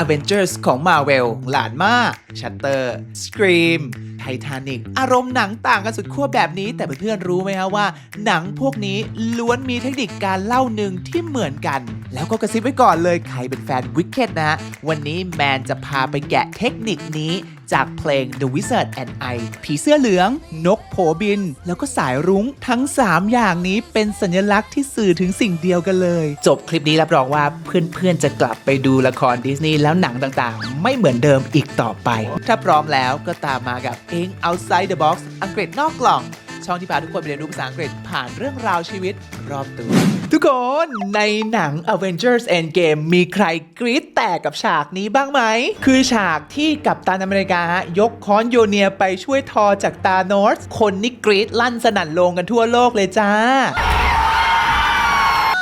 Avengers ของ Marvel หลานมาก Shutter Scream Titanic อารมณ์หนังต่างกันสุดขั้วแบบนี้ แต่เพื่อนๆรู้ไหมฮะว่า หนังพวกนี้ล้วนมีเทคนิคการเล่าหนึ่งที่เหมือนกัน แล้วก็กระซิบไว้ก่อนเลยใครเป็นแฟน Wicked นะฮะวันนี้แมนจะพาไปแกะเทคนิคนี้ จากเพลง The Wizard and I ผีเสื้อเหลือง นกโผบิน แล้วก็สายรุ้งทั้ง 3 อย่างนี้เป็นสัญลักษณ์ที่สื่อถึงสิ่งเดียวกันเลย จบคลิปนี้รับรองว่าเพื่อนๆจะกลับไปดูละครดิสนีย์แล้วหนังต่างๆ ไม่เหมือนเดิมอีกต่อไป ถ้าพร้อมแล้วก็ตามมากับ i n Outside the Box อังกฤษนอกกล่อง ช่องที่พาทุกคนไปเรียนรู้ภาษาอังกฤษผ่านเรื่องราวชีวิตรอบตัว ทุกคนในหนัง Avengers Endgame มีใครกรี๊ดแตกกับฉากนี้บ้างไหม คือฉากที่กัปตันอเมริกาฮะยกค้อนโยเนียไปช่วยทอจากตาโนสคนนี่กรี๊ดลั่นสนั่นโลงกันทั่วโลกเลยจ้า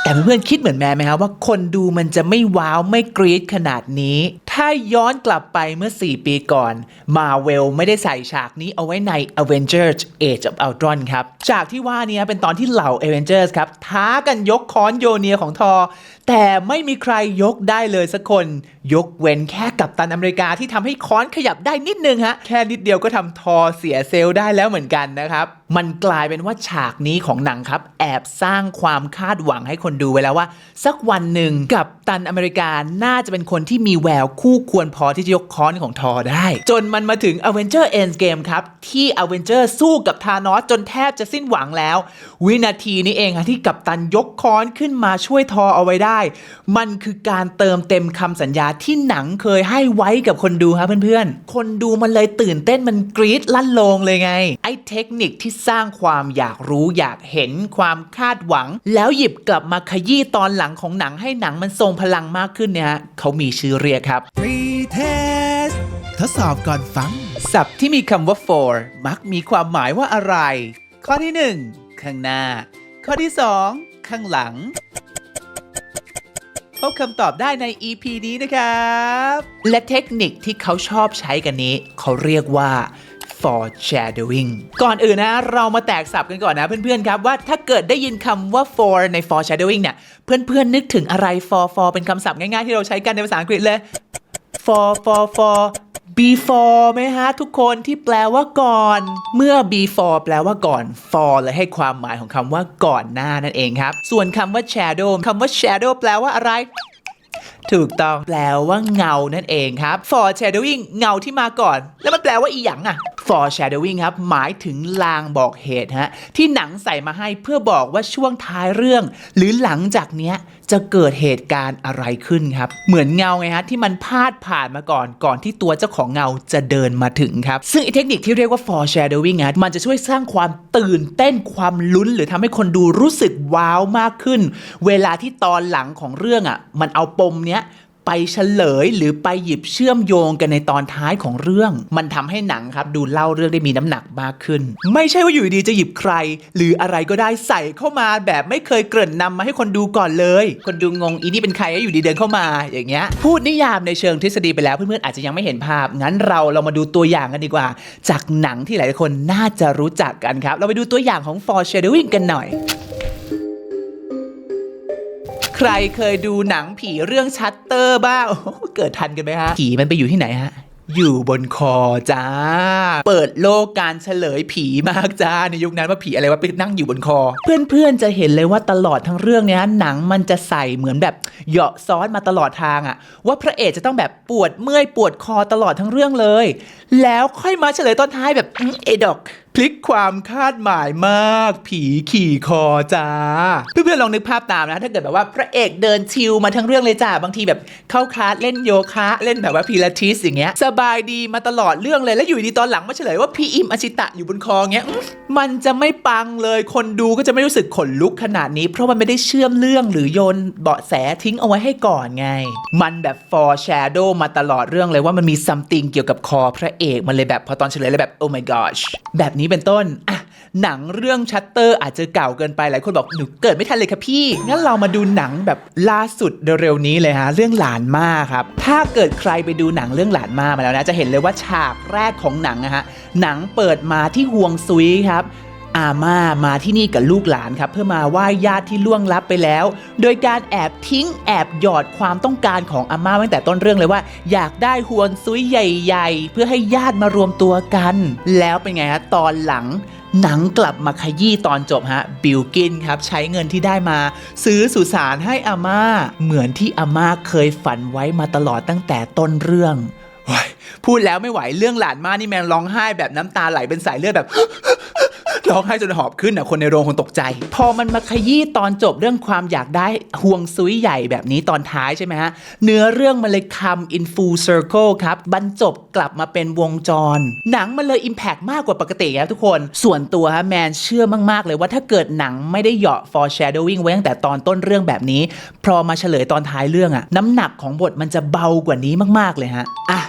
แต่เพื่อนๆคิดเหมือนแม่ไหมครับว่าคนดูมันจะไม่ว้าวไม่กรี๊ดขนาดนี้ ถ้าย้อนกลับไปเมื่อ 4 ปีก่อน มาเวลไม่ได้ใส่ฉากนี้เอาไว้ใน Avengers Age of Ultron ครับ ฉากที่ว่านี้เป็นตอนที่เหล่า Avengers ครับ ท้ากันยกค้อนโยเนียของทอ แต่ไม่มีใครยกได้เลยสักคน ยกเว้นแค่กัปตันอเมริกาที่ทำให้ค้อนขยับได้นิดนึงฮะ แค่นิดเดียวก็ทำทอเสียเซลล์ได้แล้วเหมือนกันนะครับ มันกลายเป็นว่าฉากนี้ของหนังครับ แอบสร้างความคาดหวังให้คนดูไว้แล้วว่า สักวันหนึ่งกัปตันอเมริกาน่าจะเป็นคนที่มีแววคู่ควรพอที่จะยกค้อนของทอได้ จนมันมาถึง Avenger Endgame ครับที่ Avenger สู้กับธานอสจนแทบจะสิ้นหวังแล้ว วินาทีนี้เองฮะที่กัปตันยกค้อนขึ้นมาช่วยทอเอาไว้ได้มันคือการเติมเต็มคำสัญญาที่หนังเคยให้ไว้กับคนดูครับเพื่อนๆ คนดูมันเลยตื่นเต้นมันกรี๊ดลั่นโลงเลยไง ไอ้เทคนิคที่สร้างความอยากรู้อยากเห็นความคาดหวัง แล้วหยิบกลับมาขยี้ตอนหลังของหนังให้หนังมันทรงพลังมากขึ้นเนี่ยฮะเขามีชื่อเรียกครับ Pretest ทดสอบก่อนฟัง ศัพท์ที่มีคำว่า for มักมีความหมายว่าอะไร ข้อที่ 1 ข้างหน้า ข้อที่ 2 ข้างหลัง พบคำตอบได้ใน EP นี้นะครับ และเทคนิคที่เขาชอบใช้กันนี้ เขาเรียกว่า foreshadowing ก่อนอื่นนะ เรามาแตกสับกันก่อนนะเพื่อนๆครับ ว่าถ้าเกิดได้ยินคำว่า for ใน foreshadowing เนี่ย เพื่อนๆนึกถึงอะไร for for เป็นคำศัพท์ง่ายๆที่เราใช้กันในภาษาอังกฤษเลย for for for before ไหมฮะ ทุกคนที่แปลว่าก่อน เมื่อ before แปลว่าก่อน for เลยให้ความหมายของคำว่าก่อนหน้านั่นเองครับ ส่วนคำว่า shadow คำว่า shadow แปลว่าอะไรถูกต้องแปลว่าเงานั่นเองครับ foreshadowing เงาที่มาก่อน แล้วมันแปลว่าอีหยังอะ foreshadowing ครับ หมายถึงลางบอกเหตุฮะ ที่หนังใส่มาให้เพื่อบอกว่าช่วงท้ายเรื่อง หรือหลังจากเนี้ย จะเกิดเหตุการณ์อะไรขึ้นครับ เหมือนเงาไงฮะที่มันพาดผ่านมาก่อนก่อนที่ตัวเจ้าของเงาจะเดินมาถึงครับ ซึ่งไอเทคนิคที่เรียกว่า foreshadowing ฮะมันจะช่วยสร้างความตื่นเต้นความลุ้น หรือทำให้คนดูรู้สึกว้าวมากขึ้น เวลาที่ตอนหลังของเรื่องอะมันเอาปมเนี้ย ไปเฉลยหรือไปหยิบเชื่อมโยงกันในตอนท้ายของเรื่อง มันทำให้หนังครับดูเล่าเรื่องได้มีน้ำหนักมากขึ้น ไม่ใช่ว่าอยู่ดีจะหยิบใคร หรืออะไรก็ได้ใส่เข้ามาแบบไม่เคยเกริ่นนำมาให้คนดูก่อนเลย คนดูงงอีนี่เป็นใครอยู่ดีเดินเข้ามาอย่างเงี้ยพูดนิยามในเชิงทฤษฎีไปแล้วเพื่อนๆอาจจะยังไม่เห็นภาพ งั้นเราเรามาดูตัวอย่างกันดีกว่า จากหนังที่หลายคนน่าจะรู้จักกันครับ เราไปดูตัวอย่างของ foreshadowing กันหน่อย ใครเคยดูหนังผีเรื่องชัตเตอร์บ้างเกิดทันกันไหมฮะ ผีมันไปอยู่ที่ไหนฮะอยู่บนคอจ้า เปิดโลกการเฉลยผีมากจ้า ในยุคนั้นว่าผีอะไรว่าไปนั่งอยู่บนคอ เพื่อนๆจะเห็นเลยว่าตลอดทั้งเรื่องเนี้ยหนังมันจะใส่เหมือนแบบเหยาะซ้อนมาตลอดทางอะว่าพระเอกจะต้องแบบปวดเมื่อยปวดคอตลอดทั้งเรื่องเลย แล้วค่อยมาเฉลยตอนท้ายแบบอื้อเอดอกพลิกความคาดหมายมาก ผีขี่คอจ้า เพื่อนๆลองนึกภาพตามนะ ถ้าเกิดแบบว่าพระเอกเดินชิลมาทั้งเรื่องเลยจ้า บางทีแบบเข้าคลาสเล่นโยคะเล่นแบบว่าพิลาทิสอย่างเงี้ยสบายดีมาตลอดเรื่องเลยแล้วอยู่ดีตอนหลังมาเฉลยว่าพี่อิมอชิตะอยู่บนคอเงี้ยมันจะไม่ปังเลยคนดูก็จะไม่รู้สึกขนลุกขนาดนี้ เพราะมันไม่ได้เชื่อมเรื่องหรือโยนเบาะแสทิ้งเอาไว้ให้ก่อนไง มันแบบ foreshadow มาตลอดเรื่องเลยว่ามันมี something เกี่ยวกับคอพระเอกมันเลยแบบพอตอนเฉลยเลยแบบ oh my gosh แบบนี้เป็นต้นอะหนังเรื่องชัตเตอร์อาจจะเก่าเกินไปหลายคนบอกหนูเกิดไม่ทันเลยค่ะพี่ งั้นเรามาดูหนังแบบล่าสุดเร็วๆนี้เลยฮะเรื่องหลานมาครับ ถ้าเกิดใครไปดูหนังเรื่องหลานมามาแล้วนะจะเห็นเลยว่าฉากแรกของหนังนะฮะหนังเปิดมาที่ห่วงซุยครับ อาม่ามาที่นี่กับลูกหลานครับเพื่อมาไหว้ญาติที่ล่วงลับไปแล้ว โดยการแอบทิ้งแอบหยอดความต้องการของอาม่าตั้งแต่ต้นเรื่องเลยว่า อยากได้ฮวนซุยใหญ่ๆ เพื่อให้ญาติมารวมตัวกัน แล้วเป็นไงฮะตอนหลังหนังกลับมาขยี้ตอนจบฮะบิลกินครับใช้เงินที่ได้มา ซื้อสุสานให้อาม่า เหมือนที่อาม่าเคยฝันไว้มาตลอดตั้งแต่ต้นเรื่องพูดแล้วไม่ไหวเรื่องหลานมานี่แมงร้องไห้แบบน้ำตาไหลเป็นสายเลือดแบบ ร้องไห้จนหอบขึ้นอะคนในโรงคงตกใจ พอมันมาขยี้ตอนจบเรื่องความอยากได้ห่วงซุยใหญ่แบบนี้ตอนท้ายใช่ไหมฮะ เนื้อเรื่องมันเลยคำ in full circle ครับบรรจบกลับมาเป็นวงจร หนังมันเลย impact มากกว่าปกติครับทุกคน ส่วนตัวฮะแมนเชื่อมาก ๆ เลยว่าถ้าเกิดหนังไม่ได้เหยาะ foreshadowing ไว้ตั้งแต่ตอนต้นเรื่องแบบนี้ พอมาเฉลยตอนท้ายเรื่องอะน้ำหนักของบทมันจะเบากว่านี้มากๆเลยฮะอะ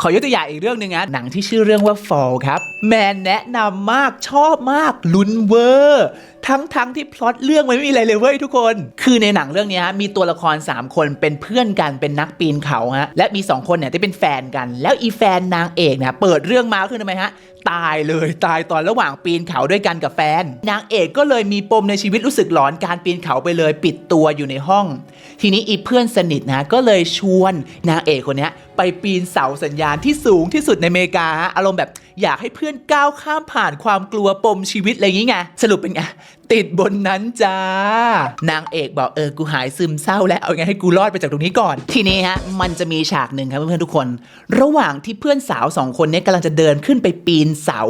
ขอยกตัวอย่างอีกเรื่องหนึ่งนะหนังที่ชื่อเรื่องว่า Fall ครับ แมนแนะนำมากชอบมากลุ้นเวอร์ ทั้งทั้งที่พล็อตเรื่องมันไม่มีอะไรเลยเว้ยทุกคน คือในหนังเรื่องนี้ฮะมีตัวละคร 3 คนเป็นเพื่อนกันเป็นนักปีนเขาฮะและมี 2 คนเนี่ยที่เป็นแฟนกัน แล้วอีแฟนนางเอกเนี่ยเปิดเรื่องมาคือทำไมฮะตายเลยตายตอนระหว่างปีนเขาด้วยกันกับแฟน นางเอกก็เลยมีปมในชีวิตรู้สึกหลอนการปีนเขาไปเลยปิดตัวอยู่ในห้อง ทีนี้อีเพื่อนสนิทนะก็เลยชวนนางเอกคนนี้ไปปีนเสาสัญญาณที่สูงที่สุดในอเมริกาฮะอารมณ์แบบอยากให้เพื่อนก้าวข้ามผ่านความกลัวปมชีวิตอะไรอย่างงี้ไงสรุปเป็นไงติดบนนั้นจ้า นางเอกบอกเออกูหายซึมเศร้าแล้วเอาไงให้กูรอดไปจากตรงนี้ก่อน ทีนี้ฮะมันจะมีฉากหนึ่งครับเพื่อนๆทุกคน ระหว่างที่เพื่อนสาวสองคนนี้กำลังจะเดินขึ้นไปปีนเสา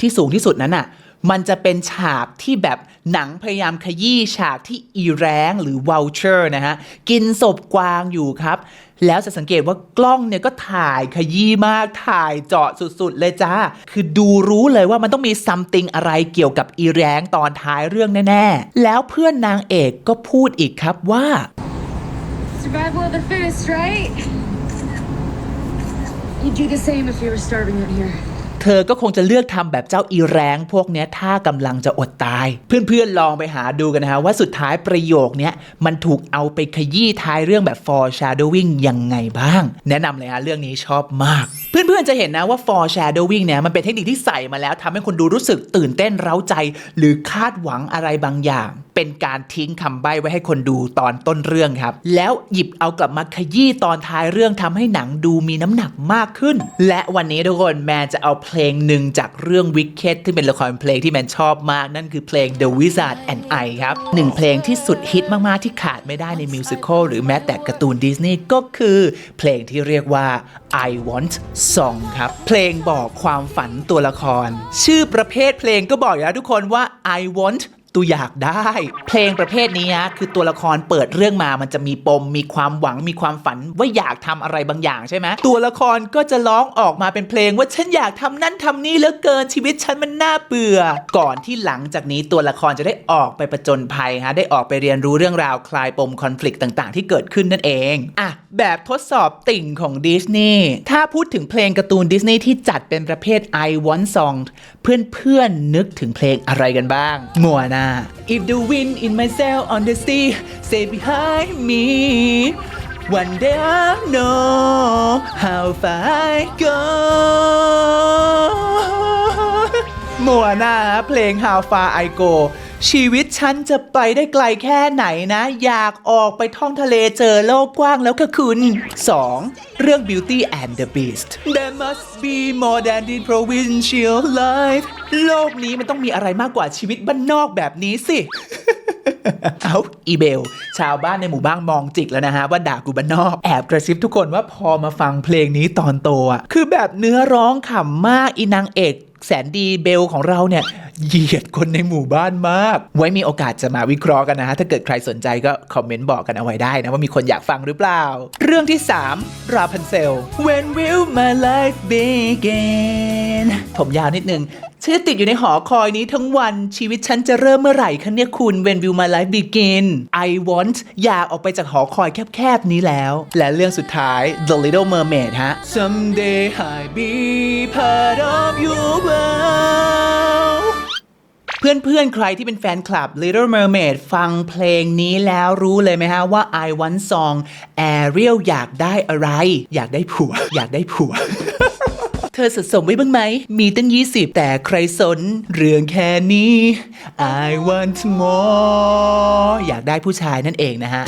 ที่สูงที่สุดนั้นน่ะ มันจะเป็นฉากที่แบบหนังพยายามขยี้ฉากที่อีแรงหรือว u ลเชอร์นะฮะ กินศพกวางอยู่ครับ แล้วจะสังเกตว่ากล้องเนี่ยก็ถ่ายขยี้มากถ่ายเจาะสุดๆ เลยจ้า คือดูรู้เลยว่ามันต้องมีซัมติงอะไรเกี่ยวกับอีแรงตอนท้ายเรื่องแน่ ๆ แล้วเพื่อนนางเอกก็พูดอีกครับว่า Survival of the fittest, right? You'd do the same if you were starving out here. เธอก็คงจะเลือกทำแบบเจ้าอีแรงพวกเนี้ยถ้ากำลังจะอดตาย เพื่อนๆลองไปหาดูกันนะฮะว่าสุดท้ายประโยคเนี้ยมันถูกเอาไปขยี้ท้ายเรื่องแบบ foreshadowing ยังไงบ้าง แนะนำเลยฮะเรื่องนี้ชอบมาก เพื่อนๆจะเห็นนะว่า foreshadowing เนี่ยมันเป็นเทคนิคที่ใส่มาแล้วทำให้คนดูรู้สึกตื่นเต้นเร้าใจ หรือคาดหวังอะไรบางอย่าง เป็นการทิ้งคำใบ้ไว้ให้คนดูตอนต้นเรื่องครับ แล้วหยิบเอากลับมาขยี้ตอนท้ายเรื่องทำให้หนังดูมีน้ำหนักมากขึ้น และวันนี้ทุกคนแมนจะเอาเพลงหนึ่งจากเรื่อง Wicked ที่เป็นละครเพลงที่แมนชอบมาก นั่นคือเพลง The Wizard and I ครับหนึ่งเพลงที่สุดฮิตมาก ๆ ที่ขาดไม่ได้ในมิวสิควลหรือแม้แต่การ์ตูนดิสนีย์ก็คือเพลงที่เรียกว่า I Want Song ครับ เพลงบอกความฝันตัวละคร ชื่อประเภทเพลงก็บอกอยู่แล้วทุกคนว่า I Want ตัวอยากได้ เพลงประเภทนี้ฮะคือตัวละครเปิดเรื่องมามันจะมีปม มีความหวังมีความฝันว่าอยากทำอะไรบางอย่างใช่ไหมตัวละครก็จะร้องออกมาเป็นเพลงว่าฉันอยากทำนั่นทำนี่เหลือเกินชีวิตฉันมันน่าเบื่อ ก่อนที่หลังจากนี้ตัวละครจะได้ออกไปประจนภัยฮะได้ออกไปเรียนรู้เรื่องราวคลายปมคอน FLICT ต่างๆ ที่เกิดขึ้นนั่นเองอะแบบทดสอบติ่งของดิสนีย์ถ้าพูดถึงเพลงการ์ตูนดิสนีย์ที่จัดเป็นประเภท I Want Song เพื่อนๆนึกถึงเพลงอะไรกันบ้างมัวนา If the wind in my sail on the sea stay behind me One day I'll know how far I go มัวหน้าเพลง How Far I Go ชีวิตฉันจะไปได้ไกลแค่ไหนนะ อยากออกไปท่องทะเลเจอโลกกว้างแล้วค่ะคุณ 2. เรื่อง Beauty and the Beast There must be more than the provincial life โลกนี้มันต้องมีอะไรมากกว่าชีวิตบ้านนอกแบบนี้สิ เอาอีเบล ชาวบ้านในหมู่บ้านมองจิกแล้วนะฮะ ว่าด่ากูบ้านนอก แอบกระซิบทุกคนว่าพอมาฟังเพลงนี้ตอนโตอะคือแบบเนื้อร้องขำมากอีนางเอก แสนดีเบลของเราเนี่ยเหยียดคนในหมู่บ้านมาก ไว้มีโอกาสจะมาวิเคราะห์กันนะฮะ ถ้าเกิดใครสนใจก็คอมเมนต์บอกกันเอาไว้ได้นะ ว่ามีคนอยากฟังหรือเปล่า เรื่องที่ 3 ราพันเซล When will my life begin ผมยาวนิดนึงฉันจะติดอยู่ในหอคอยนี้ทั้งวันชีวิตฉันจะเริ่มเมื่อไหร่คะเนี่ยคุณ When will my life begin I want อยากออกไปจากหอคอยแคบๆนี้แล้ว และเรื่องสุดท้าย The Little Mermaid ฮะ Someday I'll be part of เพื่อนๆ ใครที่เป็นแฟนคลับ Little Mermaid ฟังเพลงนี้แล้วรู้เลยไหมฮะว่า I Want Song Ariel อยากได้อะไร อยากได้ผัว อยากได้ผัวเธอสะสมไว้บ้างไหม มีตั้ง 20 แต่ใครสน เรื่องแค่นี้ I want more อยากได้ผู้ชายนั่นเองนะฮะ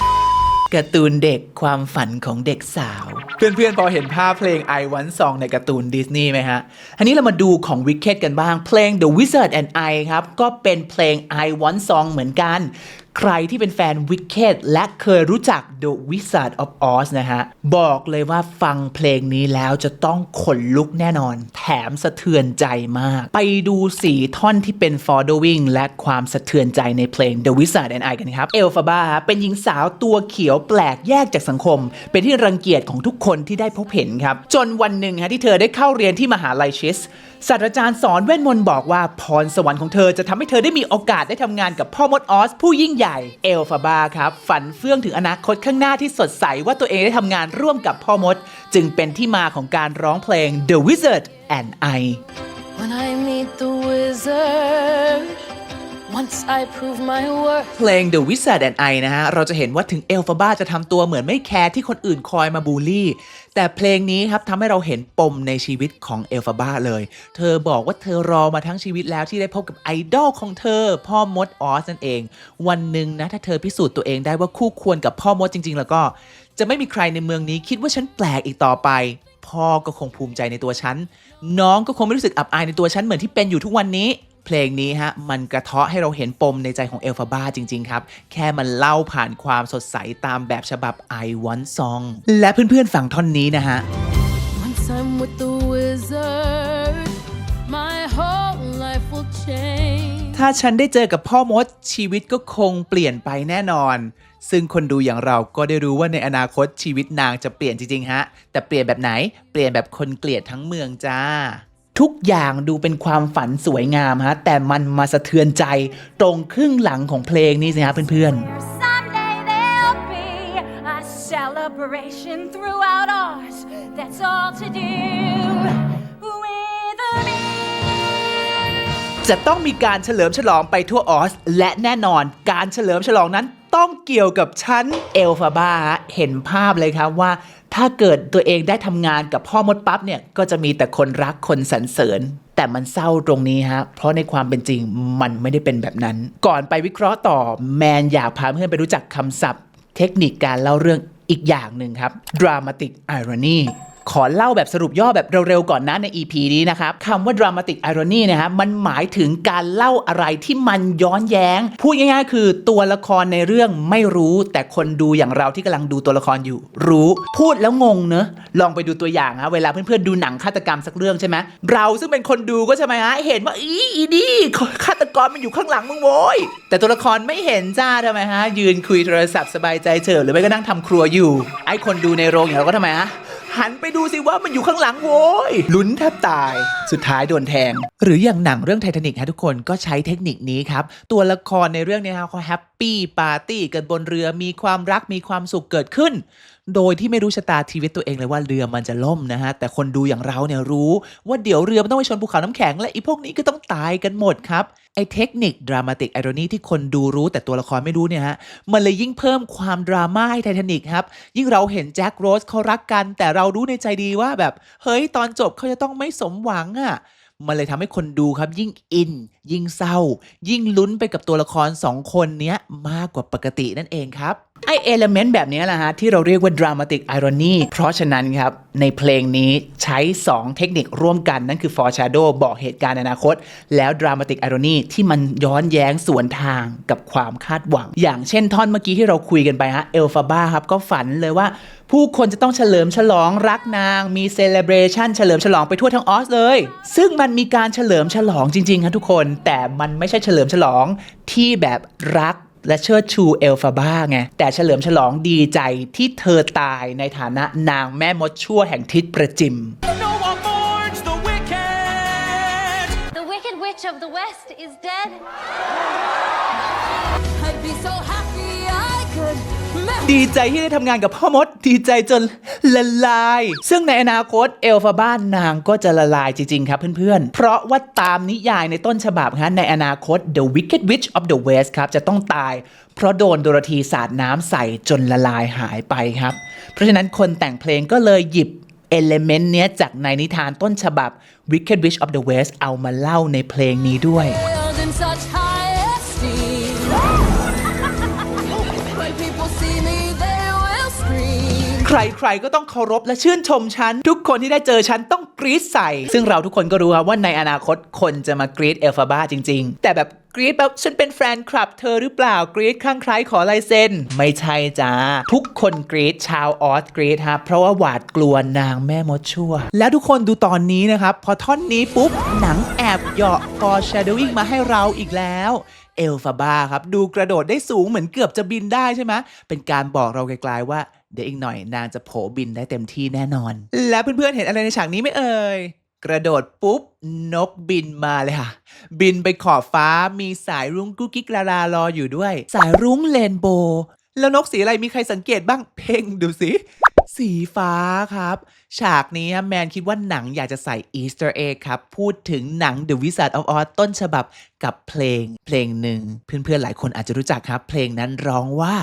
การ์ตูนเด็กความฝันของเด็กสาว เพื่อนๆพอเห็นภาพเพลง I Want Song ในการ์ตูนดิสนีย์ไหมฮะอันนี้เรามาดูของ Wicked กันบ้าง เพลง The Wizard and I ครับ ก็เป็นเพลง I Want Song เหมือนกัน ใครที่เป็นแฟน Wicked และเคยรู้จัก The Wizard of Oz นะฮะ บอกเลยว่าฟังเพลงนี้แล้วจะต้องขนลุกแน่นอน แถมสะเทือนใจมาก ไปดูสีท่อนที่เป็น following และความสะเทือนใจในเพลง The Wizard and I กันครับ เอลฟาบาเป็นหญิงสาวตัวเขียวแปลกแยกจากสังคม เป็นที่รังเกียจของทุกคนที่ได้พบเห็นครับ จนวันหนึ่งฮะที่เธอได้เข้าเรียนที่มหาลัยชิส ศาสตราจารย์สอนเวทมนต์บอกว่าพรสวรรค์ของเธอจะทำให้เธอได้มีโอกาสได้ทำงานกับพ่อมดออสผู้ยิ่งใหญ่เอลฟาบาครับ ฝันเฟื่องถึงอนาคตข้างหน้าที่สดใสว่าตัวเองได้ทำงานร่วมกับพ่อมด จึงเป็นที่มาของการร้องเพลง The Wizard and I When I meet the wizard, once I prove my worth. เพลง The Wizard and I นะฮะ เราจะเห็นว่าถึงเอลฟาบาจะทำตัวเหมือนไม่แคร์ที่คนอื่นคอยมาบูลลี่ แต่เพลงนี้ครับทำให้เราเห็นปมในชีวิตของเอลฟาบ้าเลย เธอบอกว่าเธอรอมาทั้งชีวิตแล้วที่ได้พบกับไอดอลของเธอ พ่อมดออสนั่นเอง วันหนึ่งนะถ้าเธอพิสูจน์ตัวเองได้ว่าคู่ควรกับพ่อมดจริง ๆ แล้วก็ จะไม่มีใครในเมืองนี้คิดว่าฉันแปลกอีกต่อไป พ่อก็คงภูมิใจในตัวฉัน น้องก็คงไม่รู้สึกอับอายในตัวฉันเหมือนที่เป็นอยู่ทุกวันนี้ เพลงนี้ฮะมันกระเทาะให้เราเห็นปมในใจของเอลฟาบ้าจริง ๆ ครับ แค่มันเล่าผ่านความสดใสตามแบบฉบับ I Want Song และเพื่อนๆฟังท่อนนี้นะฮะ Once I'm with the wizard, my whole life will change. ถ้าฉันได้เจอกับพ่อมดชีวิตก็คงเปลี่ยนไปแน่นอน ซึ่งคนดูอย่างเราก็ได้รู้ว่าในอนาคตชีวิตนางจะเปลี่ยนจริง ๆ ฮะ แต่เปลี่ยนแบบไหนเปลี่ยนแบบคนเกลียดทั้งเมืองจ้า ทุกอย่างดูเป็นความฝันสวยงามฮะ แต่มันมาสะเทือนใจตรงครึ่งหลังของเพลงนี้สิฮะเพื่อนๆ Someday there'll be a celebration throughout Oz. That's all to do with me. จะต้องมีการเฉลิมฉลองไปทั่วออส และแน่นอนการเฉลิมฉลองนั้น ต้องเกี่ยวกับฉันเอลฟาบาเห็นภาพเลยครับว่า ถ้าเกิดตัวเองได้ทำงานกับพ่อมดปั๊บเนี่ยก็จะมีแต่คนรักคนสรรเสริญแต่มันเศร้าตรงนี้ฮะ เพราะในความเป็นจริงมันไม่ได้เป็นแบบนั้น ก่อนไปวิเคราะห์ต่อแมนอยากพาเพื่อนไปรู้จักคำศัพท์ เทคนิคการเล่าเรื่องอีกอย่างหนึ่งครับ dramatic irony ขอเล่าแบบสรุปย่อแบบเร็วๆก่อนนะใน EP นี้นะครับคำว่า dramatic irony นะฮะมันหมายถึงการเล่าอะไรที่มันย้อนแย้ง พูดง่ายๆ คือตัวละครในเรื่องไม่รู้แต่คนดูอย่างเราที่กำลังดูตัวละครอยู่ รู้ พูดแล้วงงเนอะลองไปดูตัวอย่างฮะเวลาเพื่อนๆดูหนังฆาตกรรมสักเรื่องใช่ไหมเราซึ่งเป็นคนดูก็ใช่ไหมฮะเห็นว่าอีอีนี่ฆาตกรมันอยู่ข้างหลังมึงโว้ยแต่ตัวละครไม่เห็นจ้าทำไมฮะยืนคุยโทรศัพท์สบายใจเฉยหรือไม่ก็นั่งทำครัวอยู่ ไอ้คนดูในโรงอย่างเราก็ทำไมฮะ หันไปดูสิว่ามันอยู่ข้างหลังโว้ยลุ้นแทบตาย สุดท้ายโดนแทง หรืออย่างหนังเรื่องไททานิกฮะทุกคนก็ใช้เทคนิคนี้ครับ ตัวละครในเรื่องเนี้ฮะเขาแฮปปี้ปาร์ตี้เกันบนเรือมีความรักมีความสุขเกิดขึ้น โดยที่ไม่รู้ชะตาชีวิตตัวเองเลยว่าเรือมันจะล่มนะฮะ แต่คนดูอย่างเราเนี่ยรู้ว่าเดี๋ยวเรือมันต้องไปชนภูเขาน้ำแข็งและอีพวกนี้ก็ต้องตายกันหมดครับ ไอเทคนิคดรามาติกไอรอนีที่คนดูรู้แต่ตัวละครไม่รู้เนี่ยฮะ มันเลยยิ่งเพิ่มความดราม่าให้ไททานิกครับ ยิ่งเราเห็นแจ็คโรสเขารักกัน แต่เรารู้ในใจดีว่าแบบ เฮ้ย ตอนจบเขาจะต้องไม่สมหวังอะ่ะมันเลยทำให้คนดูครับยิ่งอิน ยิ่งเศร้า ยิ่งลุ้นไปกับตัวละครสองคนเนี้ยมากกว่าปกตินั่นเองครับ ไอเอลเมนต์แบบนี้แหละฮะ ที่เราเรียกว่า dramatic irony เพราะฉะนั้นครับ ในเพลงนี้ใช้ 2 เทคนิคร่วมกัน นั่นคือ foreshadow บอกเหตุการณ์ในอนาคต แล้ว dramatic irony ที่มันย้อนแย้งสวนทางกับความคาดหวัง อย่างเช่นท่อนเมื่อกี้ที่เราคุยกันไปฮะเอลฟาบ้าครับก็ฝันเลยว่าผู้คนจะต้องเฉลิมฉลองรักนาง มีเซเลบรชันเฉลิมฉลองไปทั่วทั้งออสเลย ซึ่งมันมีการเฉลิมฉลองจริงๆครับทุกคน แต่มันไม่ใช่เฉลิมฉลองที่แบบรัก และเชิดชูเอลฟาบ้าไง แต่เฉลิมฉลองดีใจที่เธอตายในฐานะนางแม่มดชั่วแห่งทิศประจิม The Wicked Witch of the West is dead. I'd be so happy I could melt. ดีใจที่ได้ทำงานกับพ่อมด ดีใจจนละลาย ซึ่งในอนาคตเอลฟาบ้านนางก็จะละลายจริง ๆ ครับเพื่อนๆ เพราะว่าตามนิยายในต้นฉบับฮะในอนาคต The Wicked Witch of the West ครับ จะต้องตายเพราะโดนโดรธีสาดน้ำใส่จนละลายหายไปครับ เพราะฉะนั้นคนแต่งเพลงก็เลยหยิบเอลเมนต์เนี้ยจากในนิทานต้นฉบับ Wicked Witch of the West เอามาเล่าในเพลงนี้ด้วย ใครๆก็ต้องเคารพและชื่นชมฉัน ทุกคนที่ได้เจอฉันต้องกรี๊ดใส่ ซึ่งเราทุกคนก็รู้ครับว่าในอนาคตคนจะมากรี๊ดเอลฟาบ้าจริง ๆ แต่แบบกรี๊ดแบบฉันเป็นแฟนคลับเธอหรือเปล่ากรี๊ดคลั่งไคล้ขอลายเซ็นไม่ใช่จ้า ทุกคนกรี๊ดชาวออสกรี๊ดฮะเพราะว่าหวาดกลัวนางแม่มดชั่ว แล้วทุกคนดูตอนนี้นะครับ พอท่อนนี้ปุ๊บ หนังแอบเหยาะ foreshadowing มาให้เราอีกแล้ว เอลฟาบ้าครับ ดูกระโดดได้สูงเหมือนเกือบจะบินได้ใช่ไหมเป็นการบอกเราไกลๆว่า เดี๋ยวอีกหน่อยนางจะโผบินได้เต็มที่แน่นอน และเพื่อนๆเห็นอะไรในฉากนี้ไหมเอ่ยกระโดดปุ๊บ นกบินมาเลยค่ะ บินไปขอบฟ้ามีสายรุ้งกุ๊กกิ๊กลาลารออยู่ด้วย สายรุ้งเลนโบว์แล้วนกสีอะไรมีใครสังเกตบ้างเพ่งดูสิ สีฟ้าครับ ฉากนี้แมนคิดว่าหนังอยากจะใส่อีสเตอร์เอครับ พูดถึงหนัง The Wizard of Oz ต้นฉบับกับเพลงเพลงหนึ่ง เพื่อนๆหลายคนอาจจะรู้จักครับ เพลงนั้นร้องว่า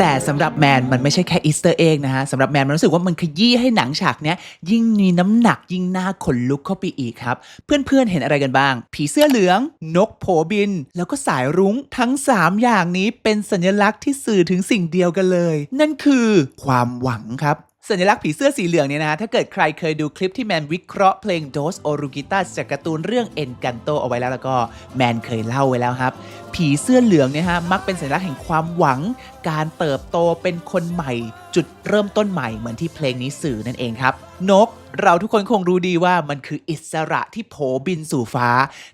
แต่สำหรับแมนมันไม่ใช่แค่อีสเตอร์เอ็กนะฮะสำหรับแมนมันรู้สึกว่ามันขยี้ให้หนังฉากเนี้ยยิ่งมีน้ำหนักยิ่งน่าขนลุกเข้าไปอีกครับ เพื่อนๆเห็นอะไรกันบ้าง ผีเสื้อเหลือง นกโผบิน แล้วก็สายรุ้งทั้ง 3 อย่างนี้เป็นสัญลักษณ์ที่สื่อถึงสิ่งเดียวกันเลย นั่นคือความหวังครับ สัญลักษณ์ผีเสื้อสีเหลืองเนี่ยนะถ้าเกิดใครเคยดูคลิปที่แมนวิเคราะห์เพลง Dos Oruguitas จากการ์ตูนเรื่องเอ็นกันโตเอาไว้แล้วแล้วก็แมนเคยเล่าไว้แล้วครับ ผีเสื้อเหลืองเนี่ยฮะ มักเป็นสัญลักษณ์แห่งความหวัง การเติบโตเป็นคนใหม่ จุดเริ่มต้นใหม่เหมือนที่เพลงนี้สื่อนั่นเองครับ นกเราทุกคนคงรู้ดีว่ามันคืออิสระที่โผบินสู่ฟ้า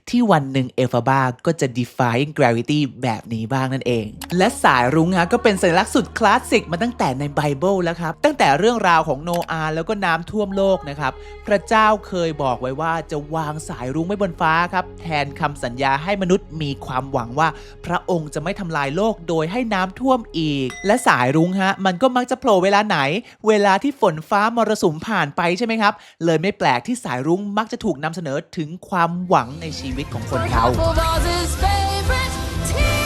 ที่วันหนึ่งเอลฟาบาก็จะ defying gravity แบบนี้บ้างนั่นเอง และสายรุ้งฮะก็เป็นสัญลักษณ์สุดคลาสสิกมาตั้งแต่ในไบเบิลแล้วครับ ตั้งแต่เรื่องราวของโนอาห์แล้วก็น้ำท่วมโลกนะครับ พระเจ้าเคยบอกไว้ว่าจะวางสายรุ้งไว้บนฟ้าครับ แทนคำสัญญาให้มนุษย์มีความหวังว่า พระองค์จะไม่ทำลายโลกโดยให้น้ำท่วมอีก และสายรุ้งฮะมันก็มักจะโผล่เวลาไหน เวลาที่ฝนฟ้ามรสุมผ่านไปใช่ไหมครับ เลยไม่แปลกที่สายรุ้งมักจะถูกนำเสนอถึงความหวังในชีวิตของคน For เขา half of Oz's favorite team.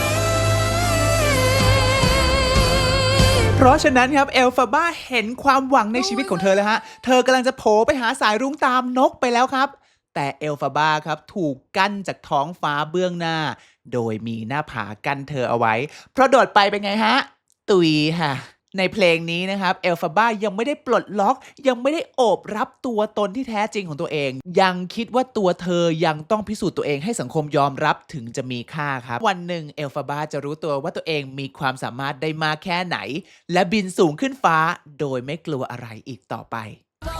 เพราะฉะนั้นครับเอลฟาบ้าเห็นความหวังในชีวิตของเธอแล้วฮะ เธอกำลังจะโผล่ไปหาสายรุ้งตามนกไปแล้วครับ แต่เอลฟาบ้าครับถูกกั้นจากท้องฟ้าเบื้องหน้า โดยมีหน้าผากั้นเธอเอาไว้ เพราะโดดไปเป็นไงฮะ ตุยค่ะ ในเพลงนี้นะครับเอลฟาบ้ายังไม่ได้ปลดล็อก ยังไม่ได้โอบรับตัวตนที่แท้จริงของตัวเอง ยังคิดว่าตัวเธอยังต้องพิสูจน์ตัวเองให้สังคมยอมรับถึงจะมีค่าครับ วันหนึ่งเอลฟาบ้าจะรู้ตัวว่าตัวเองมีความสามารถได้มากแค่ไหน และบินสูงขึ้นฟ้าโดยไม่กลัวอะไรอีกต่อไป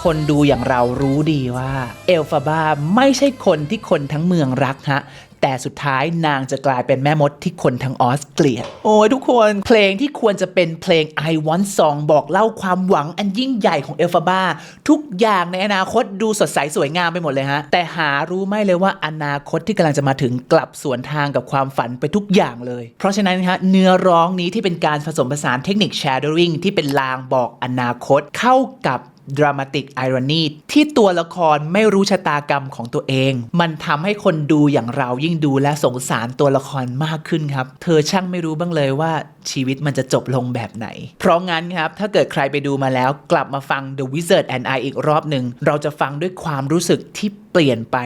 คนดูอย่างเรารู้ดีว่าเอลฟาบ้าไม่ใช่คนที่คนทั้งเมืองรักฮะแต่สุดท้ายนางจะกลายเป็นแม่มดที่คนทั้งออสเกลียดโอ้ยทุกคนเพลงที่ควรจะเป็นเพลง I Want Song บอกเล่าความหวังอันยิ่งใหญ่ของเอลฟาบ้าทุกอย่างในอนาคตดูสดใสสวยงามไปหมดเลยฮะ แต่หารู้ไม่เลยว่าอนาคตที่กำลังจะมาถึงกลับสวนทางกับความฝันไปทุกอย่างเลย เพราะฉะนั้นฮะเนื้อร้องนี้ที่เป็นการผสมผสานเทคนิค shadowing ที่เป็นลางบอกอนาคตเข้ากับ dramatic irony ที่ตัวละครไม่รู้ชะตากรรมของตัวเอง มันทำให้คนดูอย่างเรายิ่งดูและสงสารตัวละครมากขึ้นครับ เธอช่างไม่รู้บ้างเลยว่าชีวิตมันจะจบลงแบบไหน เพราะงั้นครับ ถ้าเกิดใครไปดูมาแล้ว กลับมาฟัง The Wizard and I อีกรอบหนึ่ง เราจะฟังด้วยความรู้สึกที่เปลี่ยนไป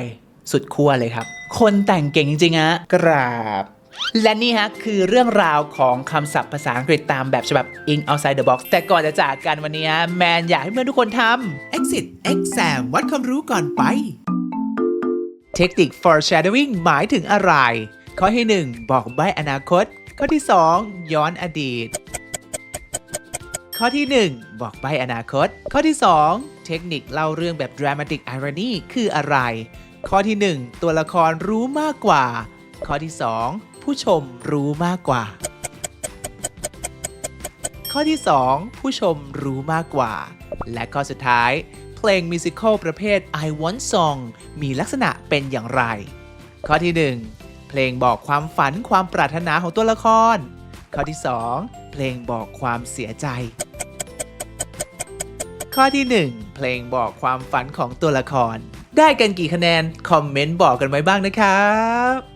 สุดขั้วเลยครับ คนแต่งเก่งจริงๆฮะกราบ และนี่ฮะคือเรื่องราวของคำศัพท์ภาษาอังกฤษตามแบบฉบับ In Outside the Box แต่ก่อนจะจากกันวันนี้แมนอยากให้เพื่อนทุกคนทำ Exit Exam วัดความรู้ก่อนไป เทคนิค foreshadowing หมายถึงอะไร ข้อที่ 1 บอกใบ้อนาคต ข้อที่ 2 ย้อนอดีต ข้อที่ 1 บอกใบ้อนาคต ข้อที่ 2 เทคนิคเล่าเรื่องแบบ dramatic irony คืออะไร ข้อที่ 1 ตัวละครรู้มากกว่า ข้อที่ 2 ผู้ชมรู้มากกว่า ข้อที่ 2 ผู้ชมรู้มากกว่า และข้อสุดท้าย เพลงมิวสิควลประเภท I Want Song มีลักษณะเป็นอย่างไร ข้อที่ 1 เพลงบอกความฝันความปรารถนาของตัวละคร ข้อที่ 2 เพลงบอกความเสียใจ ข้อที่ 1 เพลงบอกความฝันของตัวละครได้กันกี่คะแนน คอมเมนต์บอกกันไว้บ้างนะครับ